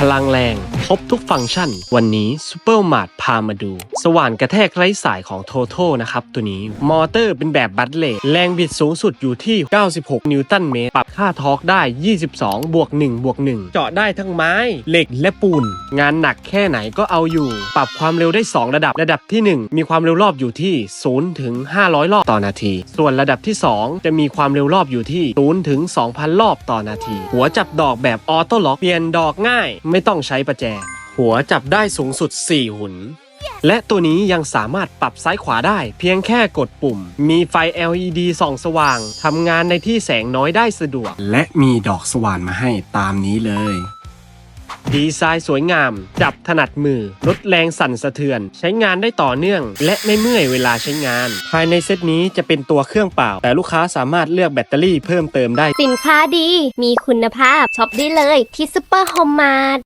พลังแรง รบทุกฟังก์ชัน วันนี้ซูเปอร์มาร์ทพามาดู สว่านกระแทกไร้สายของโทโทนะครับ ตัวนี้มอเตอร์เป็นแบบบัตเลตแรงบิดสูงสุดอยู่ที่ 96 นิวตันเมตร ปรับค่าทอร์กได้ 22 บวก1บวก1เจาะได้ทั้งไม้ เหล็กและปูน งานหนักแค่ไหนก็เอาอยู่ ปรับความเร็วได้ 2 ระดับระดับทีหนึ่1 มีความเร็วรอบอยู่ที่ 0 ถึง 500 รอบต่อนาที ส่วนระดับที่ 2 จะมีความเร็วรอบอยู่ที่ 0 ถึง 2,000 รอบต่อนาที หัวจับดอกแบบออโต้ล็อกเปลี่ยนดอกง่าย ไม่ต้องใช้ประแจ หัวจับได้สูงสุด 4 หุ่นและตัวนี้ยังสามารถปรับซ้ายขวาได้ เพียงแค่กดปุ่ม มีไฟ LED ส่องสว่างทำงานในที่แสงน้อยได้สะดวก และมีดอกสว่านมาให้ตามนี้เลย ดีไซน์สวยงาม จับถนัดมือ ลดแรงสั่นสะเทือน ใช้งานได้ต่อเนื่อง และไม่เมื่อยเวลาใช้งาน ภายในเซตนี้จะเป็นตัวเครื่องเปล่า แต่ลูกค้าสามารถเลือกแบตเตอรี่เพิ่มเติมได้ สินค้าดี มีคุณภาพ ช็อปได้เลยที่ซุปเปอร์โฮมมาร์ท